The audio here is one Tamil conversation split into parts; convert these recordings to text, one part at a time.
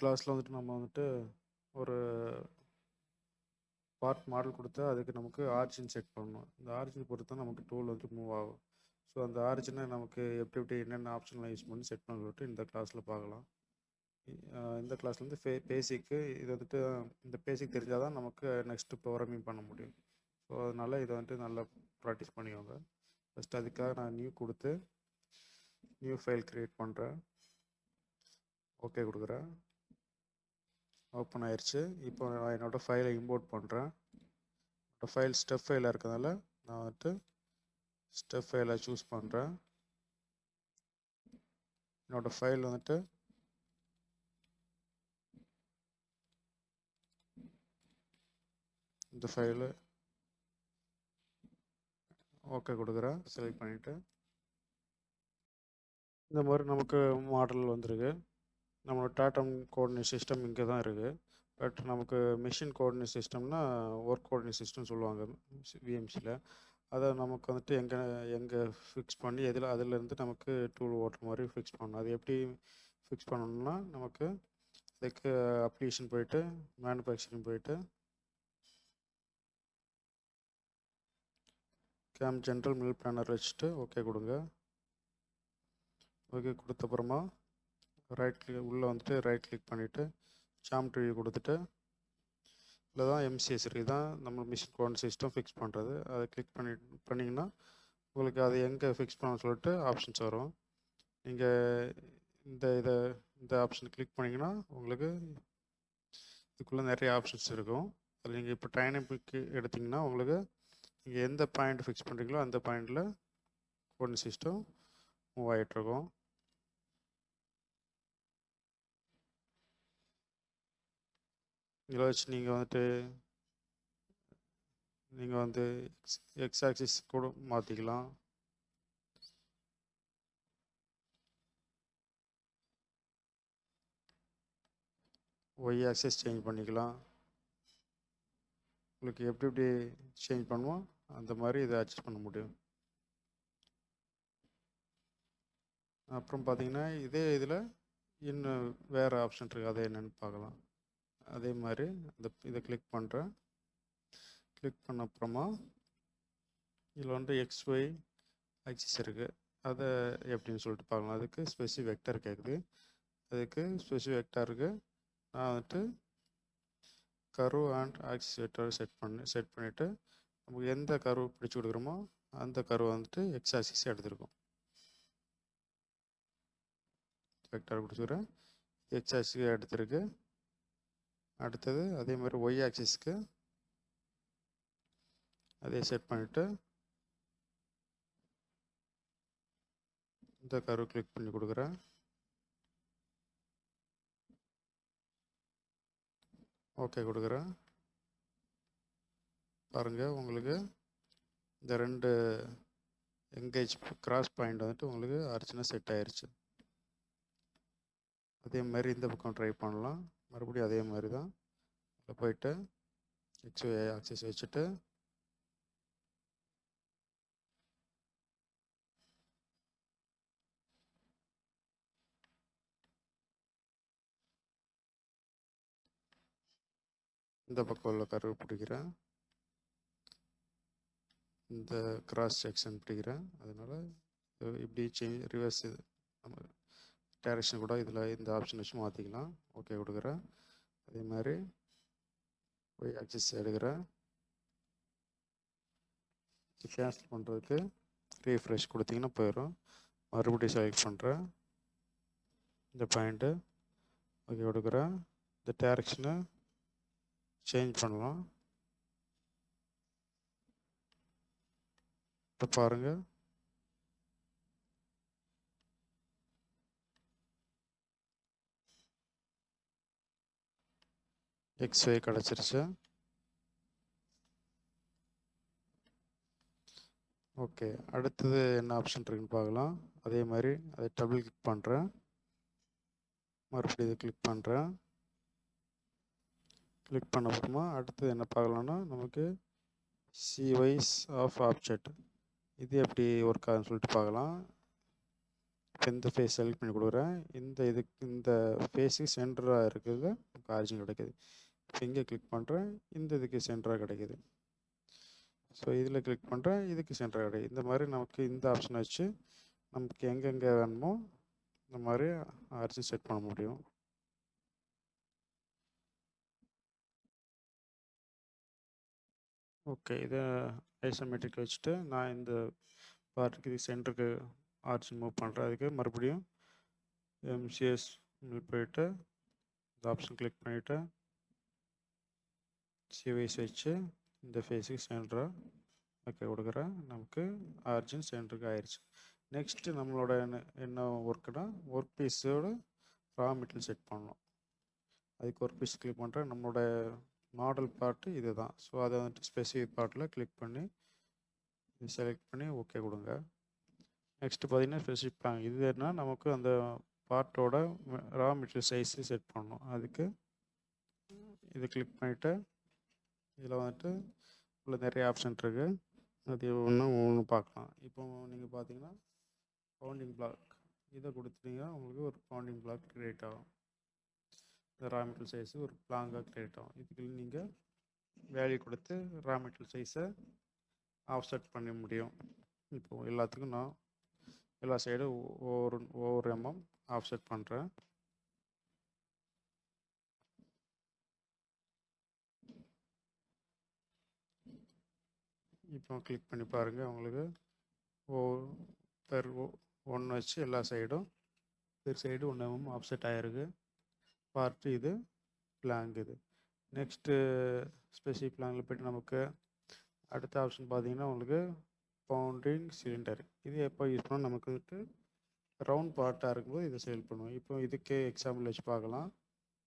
கிளாஸில் வந்துட்டு நம்ம வந்துட்டு ஒரு பார்ட் மாடல் கொடுத்தா அதுக்கு நமக்கு ஆரிஜின் செட் பண்ணணும். இந்த ஆரிஜின் பொறுத்து தான் நமக்கு டூல் வந்து மூவ் ஆகும். ஸோ அந்த ஆரிஜினை நமக்கு எப்படி எப்படி என்னென்ன ஆப்ஷன்லாம் யூஸ் பண்ணி செட் பண்ண சொல்லிட்டு இந்த கிளாஸில் பார்க்கலாம். இந்த கிளாஸ்லேருந்து ஃபே பேசிக்கு இது வந்துட்டு இந்த பேசிக் தெரிஞ்சால் தான் நமக்கு நெக்ஸ்ட்டு ப்ரோக்ராமிங் பண்ண முடியும். ஸோ அதனால் இதை வந்துட்டு நல்லா ப்ராக்டிஸ் பண்ணிக்கோங்க. ஃபஸ்ட் அதுக்காக நான் நியூ கொடுத்து நியூ ஃபைல் க்ரியேட் பண்ணுறேன் ஓகே கொடுக்குறேன். ஓப்பன் ஆயிடுச்சு இப்போ நான் என்னோடய ஃபைலை இம்போர்ட் பண்ணுறேன் என்னோடய ஃபைல் ஸ்டெப் ஃபைலாக இருக்கிறதுனால நான் வந்துட்டு ஸ்டெப் ஃபைலை சூஸ் பண்ணுறேன் என்னோடய ஃபைல் வந்துட்டு இந்த ஃபைலு ஓகே கொடுக்குறேன். செலக்ட் பண்ணிவிட்டு இந்த மாதிரி நமக்கு மாடல் வந்திருக்கு. நம்மளோட டாட்டம் கோஆர்டினேட் சிஸ்டம் இங்கே தான் இருக்குது பட் நமக்கு மிஷின் கோஆர்டினேட் சிஸ்டம்னா ஒர்க் கோஆர்டினேட் சிஸ்டம் சொல்லுவாங்க விஎம்சியில் அதை நமக்கு வந்துட்டு எங்கே எங்கே ஃபிக்ஸ் பண்ணி எதில் அதிலேருந்து நமக்கு டூல் ஓட்டுற மாதிரி ஃபிக்ஸ் பண்ணணும். அது எப்படி ஃபிக்ஸ் பண்ணணும்னா நமக்கு அதுக்கு அப்ளிகேஷன் போயிட்டு மேனுஃபேக்சரிங் போயிட்டு கேம் ஜென்ரல் மில் பிளானர் வச்சுட்டு ஓகே கொடுங்க. ஓகே கொடுத்த அப்புறமா ரைட் கிளிக் உள்ளே வந்துட்டு ரைட் கிளிக் பண்ணிவிட்டு ஜாமெட்ரி கொடுத்துட்டு இல்லை தான் எம்சிஎஸ் இருக்குது தான் நம்ம மிஷின் கோன் சிஸ்டம் ஃபிக்ஸ் பண்ணுறது அதை கிளிக் பண்ணி பண்ணிங்கன்னா உங்களுக்கு அது எங்கே ஃபிக்ஸ் பண்ண சொல்லிட்டு ஆப்ஷன்ஸ் வரும். நீங்கள் இந்த இதை இந்த ஆப்ஷன் கிளிக் பண்ணிங்கன்னா உங்களுக்கு இதுக்குள்ளே நிறைய ஆப்ஷன்ஸ் இருக்கும். அதில் நீங்கள் இப்போ டைனமிக் எடுத்திங்கன்னா உங்களுக்கு நீங்கள் எந்த பாயிண்ட் ஃபிக்ஸ் பண்ணுறீங்களோ அந்த பாயிண்டில் கோன் சிஸ்டம் மூவ் ஆகிட்டுருக்கும் இதில் வச்சு நீங்கள் வந்துட்டு நீங்கள் வந்து எக்ஸ் எக்ஸ் ஆக்சிஸ் கூட மாற்றிக்கலாம் ஒய் ஆக்சிஸ் சேஞ்ச் பண்ணிக்கலாம். உங்களுக்கு எப்படி எப்படி சேஞ்ச் பண்ணுவோம் அந்த மாதிரி இதை அட்ஜஸ்ட் பண்ண முடியும். அப்புறம் பார்த்தீங்கன்னா இதே இதில் இன்னும் வேறு ஆப்ஷன் இருக்குது அது என்னென்னு பார்க்கலாம். அதே மாதிரி இந்த இதை கிளிக் பண்ணுறேன் கிளிக் பண்ண அப்புறமா இதில் வந்து எக்ஸ்ஒய் ஆக்சிஸ் இருக்குது அதை எப்படின்னு சொல்லிட்டு பார்க்கலாம். அதுக்கு ஸ்பெசி வெக்டர் கேட்குது அதுக்கு ஸ்பெசி வெக்டருக்கு நான் வந்துட்டு கரு அண்ட் ஆக்சிஸ் வெக்டர் செட் பண்ணி செட் பண்ணிவிட்டு நமக்கு எந்த கரு பிடிச்சி கொடுக்குறோமோ அந்த கரு வந்துட்டு எக்ஸ் ஆக்சிஸ் எடுத்துருக்கோம். வெக்டர் கொடுத்துக்கிறேன் எக்ஸ் ஆக்சிஸ் எடுத்திருக்கு. அடுத்தது அதே மாதிரி ஒய் ஆக்சிஸ்க்கு அதே செட் பண்ணிவிட்டு இந்த கரு கிளிக் பண்ணி கொடுக்குறேன். ஓகே கொடுக்குறேன். பாருங்கள் உங்களுக்கு இந்த ரெண்டு எங்கேஜ் கிராஸ் பாயிண்ட் வந்துட்டு உங்களுக்கு அரிச்சினா செட் ஆயிடுச்சு அதே மாதிரி இந்த பக்கம் ட்ரை பண்ணலாம். மறுபடியும் அதே மாதிரி தான் அதில் போயிட்டு எக்ஸ்ஏ ஆக்சிஸ் வச்சுட்டு இந்த பக்கம் உள்ள கருவு பிடிக்கிறேன். இந்த கிராஸ் செக்ஷன் பிடிக்கிறேன். அதனால் இப்படி சேஞ்ச் ரிவர்ஸ் இது. நம்ம டேரெக்ஷன் கூட இதில் இந்த ஆப்ஷன் வச்சு மாற்றிக்கலாம் ஓகே கொடுக்குறேன். அதே மாதிரி ஒய் ஆக்சிஸ் எடுக்கிறேன். கேன்சல் பண்ணுறதுக்கு ரீஃப்ரெஷ் கொடுத்தீங்கன்னா போயிடும். மறுபடியும் செலக்ட் பண்ணுறேன் இந்த பாயிண்ட்டு ஓகே கொடுக்குறேன். இந்த டேரக்ஷனை சேஞ்ச் பண்ணலாம். இப்போ பாருங்கள் எக்ஸ் ஒய் கிடச்சிருச்சு. ஓகே அடுத்தது என்ன ஆப்ஷன் இருக்குன்னு பார்க்கலாம். அதே மாதிரி அதை டபுள் கிளிக் பண்ணுறேன் மறுபடியும் இதை கிளிக் பண்ணுறேன் கிளிக் பண்ண அப்புறமா அடுத்தது என்ன பார்க்கலான்னா நமக்கு சிவைஸ் ஆஃப் ஆப்ஜெக்ட் இது எப்படி ஒர்க் ஆகுதுன்னு சொல்லிட்டு பார்க்கலாம். இப்போ இந்த ஃபேஸ் செலக்ட் பண்ணி கொடுக்குறேன். இந்த இதுக்கு இந்த ஃபேஸுக்கு சென்டராக இருக்கிறது நமக்கு ஆரிஜின் கிடைக்குது. இங்கே கிளிக் பண்ணுறேன் இந்த இதுக்கு சென்டராக கிடைக்குது. ஸோ இதில் கிளிக் பண்ணுறேன் இதுக்கு சென்டராக கிடைக்குது. இந்த மாதிரி நமக்கு இந்த ஆப்ஷனை வச்சு நமக்கு எங்கெங்கே வேணுமோ இந்த மாதிரி ஆரிஜின் செட் பண்ண முடியும். ஓகே இதை ஐசோமெட்ரிக் வச்சுட்டு நான் இந்த பார்ட்டுக்கு இது சென்டருக்கு ஆர்ஜின் மூவ் பண்ணுறேன் அதுக்கு மறுபடியும் எம்சிஎஸ் போயிட்டு இந்த ஆப்ஷன் கிளிக் பண்ணிவிட்டு சிவை வச்சு இந்த ஃபேஸுக்கு சென்டராக ஓகே கொடுக்குறேன் நமக்கு ஆர்ஜின் சென்டருக்கு ஆயிடுச்சு நெக்ஸ்ட்டு நம்மளோட என்ன என்ன ஒர்க்குனா ஒர்க் பீஸோட ரா மெட்டீரியல் செட் பண்ணணும் அதுக்கு ஒர்க் பீஸ் கிளிக் பண்ணுறேன் நம்மளோட மாடல் பார்ட்டு இது தான் ஸோ அதை வந்துட்டு ஸ்பெசிஃபிக் பார்ட்டில் கிளிக் பண்ணி இது செலக்ட் பண்ணி ஓகே கொடுங்க நெக்ஸ்ட்டு பார்த்தீங்கன்னா ஸ்பெசிஃபிக் பிளான் இது என்ன நமக்கு அந்த பார்ட்டோட ரா மெட்டீரியல் சைஸு செட் பண்ணணும் அதுக்கு இது கிளிக் பண்ணிவிட்டு இதில் வந்துட்டு உள்ள நிறைய ஆப்ஷன் இருக்குது அது ஒன்று ஒன்று பார்க்கலாம். இப்போ நீங்கள் பார்த்தீங்கன்னா பவுண்டிங் பிளாக் இதை கொடுத்துட்டீங்கன்னா உங்களுக்கு ஒரு பவுண்டிங் பிளாக் க்ரியேட் ஆகும். இந்த ரா மெட்டல் சைஸு ஒரு பிளாங்காக க்ரியேட் ஆகும். இதுக்கு நீங்கள் வேல்யூ கொடுத்து ரா மெட்டல் சைஸை ஆஃப்செட் பண்ண முடியும். இப்போது எல்லாத்துக்கும் நான் எல்லா சைடும் ஒவ்வொரு ஒவ்வொரு எம்எம் ஆஃப்செட் பண்ணுறேன் இப்போ கிளிக் பண்ணி பாருங்கள் உங்களுக்கு ஓ பெர் ஒன்று வச்சு எல்லா சைடும் பெர் சைடு ஒன்று ஆப்செட் ஆகிருக்கு பார்ட்டு இது பிளாங்க் இது. நெக்ஸ்ட்டு ஸ்பெசிஃபிக் பிளாங்கில் போய்ட்டு நமக்கு அடுத்த ஆப்ஷன் பார்த்தீங்கன்னா உங்களுக்கு பவுண்டிங் சிலிண்டர் இது எப்போ யூஸ் பண்ணால் நமக்கு வந்துட்டு ரவுண்ட் பார்ட்டாக இருக்கும்போது இதை செலக்ட் பண்ணுவோம். இப்போ இதுக்கே எக்ஸாம்பிள் வச்சு பார்க்கலாம்.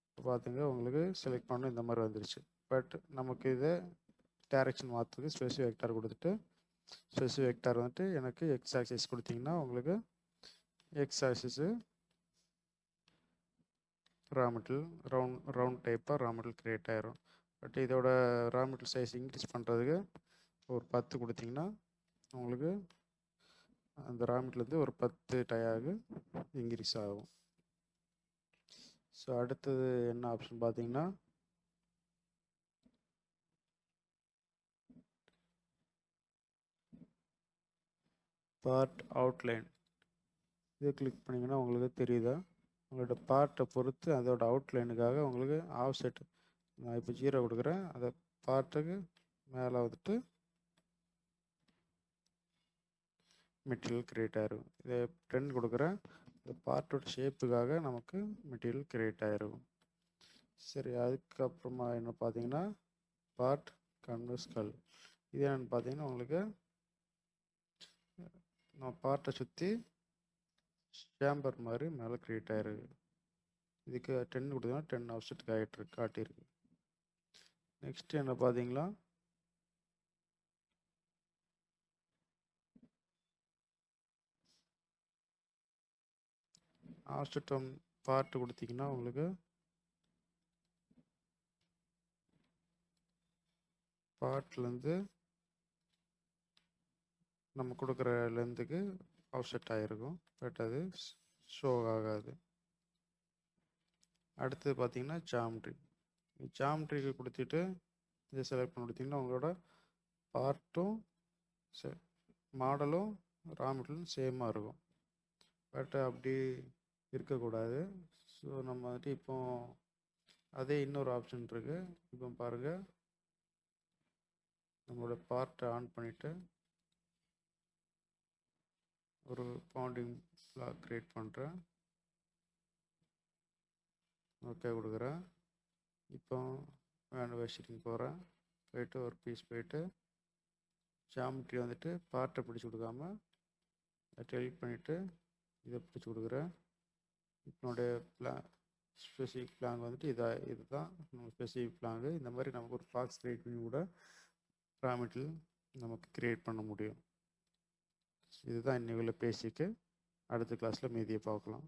இப்போ பார்த்துங்க உங்களுக்கு செலக்ட் பண்ண இந்த மாதிரி வந்துருச்சு. பட் நமக்கு இதை டேரெக்ஷன் மாற்றுறதுக்கு ஸ்பெசிஃபிக் வெக்டார் கொடுத்துட்டு ஸ்பெசிஃபிக் வெக்டார் வந்துட்டு எனக்கு எக்ஸ் ஆக்சிஸ் கொடுத்தீங்கன்னா உங்களுக்கு X axis raw material round round டைப்பாக ரா மெட்டீரியல் க்ரியேட் ஆயிரும். பட் இதோட ரா மெட்டீரியல் சைஸ் இன்க்ரீஸ் பண்ணுறதுக்கு ஒரு பத்து கொடுத்தீங்கன்னா உங்களுக்கு அந்த ரா மெட்டீரியல் ஒரு பத்து டயாக இன்க்ரீஸ் ஆகும். ஸோ அடுத்தது என்ன ஆப்ஷன் பார்த்தீங்கன்னா பார்ட் அவுட்லைன் இதை கிளிக் பண்ணிங்கன்னா உங்களுக்கு தெரியுதா? உங்களோட பார்ட்டை பொறுத்து அதோட அவுட்லைனுக்காக உங்களுக்கு ஆஃப்செட் நான் இப்போ ஜீரோ கொடுக்குறேன். அதை பார்ட்டுக்கு மேலே வந்துட்டு மெட்டீரியல் க்ரியேட் ஆயிரும். இதை டென் கொடுக்குறேன். இந்த பார்ட்டோட ஷேப்புக்காக நமக்கு மெட்டீரியல் க்ரியேட் ஆயிரும். சரி அதுக்கப்புறமா என்ன பார்த்தீங்கன்னா பார்ட் கன்வஸ்கல் இது என்னென்னு பார்த்தீங்கன்னா உங்களுக்கு நம்ம பார்ட்டை சுற்றி சேம்பர் மாதிரி மேலே க்ரியேட் ஆகிருக்கு இதுக்கு டென் கொடுத்தீங்கன்னா டென் ஆப்செட் ஆகிட்டு காட்டியிருக்கு. நெக்ஸ்ட் என்ன பார்த்தீங்களா? ஆப்செட்டம் பார்ட் கொடுத்தீங்கன்னா உங்களுக்கு பார்ட்லேருந்து நம்ம கொடுக்குற லென்த்துக்கு ஆஃப்செட் ஆகிருக்கும் பட் அது ஷோ ஆகாது. அடுத்தது பார்த்தீங்கன்னா ஜாம்ட்ரி ஜாம்ட்ரிக்கு கொடுத்துட்டு இதை செலக்ட் பண்ணி கொடுத்தீங்கன்னா உங்களோட பார்ட்டும் மாடலும் ரா மெட்டீரியலும் சேமாக இருக்கும். பட் அப்படி இருக்கக்கூடாது. ஸோ நம்ம வந்துட்டு இப்போ அதே இன்னொரு ஆப்ஷன் இருக்குது இப்போ பாருங்கள் நம்மளோட பார்ட்டை ஆன் பண்ணிவிட்டு ஒரு பவுண்டிங் பிளாக் க்ரியேட் பண்ணுறேன் ஓகே கொடுக்குறேன். இப்போ மேனுஃபேக்சரிங் போகிறேன் போயிட்டு ஒரு பீஸ் போயிட்டு ஜாமெட்ரி வந்துட்டு பார்ட்டை பிடிச்சி கொடுக்காம டெலிட் பண்ணிவிட்டு இதை பிடிச்சி கொடுக்குறேன். என்னுடைய பிளா ஸ்பெசிஃபிக் பிளாங் வந்துட்டு இதாக இது தான் ஸ்பெசிஃபிக் பிளாங்கு இந்த மாதிரி நமக்கு ஒரு பாக்ஸ் க்ரியேட் பண்ணி கூட ரா நமக்கு க்ரியேட் பண்ண முடியும். இதுதான் இன்னைக்குள்ள பேசிக்கு அடுத்த கிளாஸில் மீதியை பார்க்கலாம்.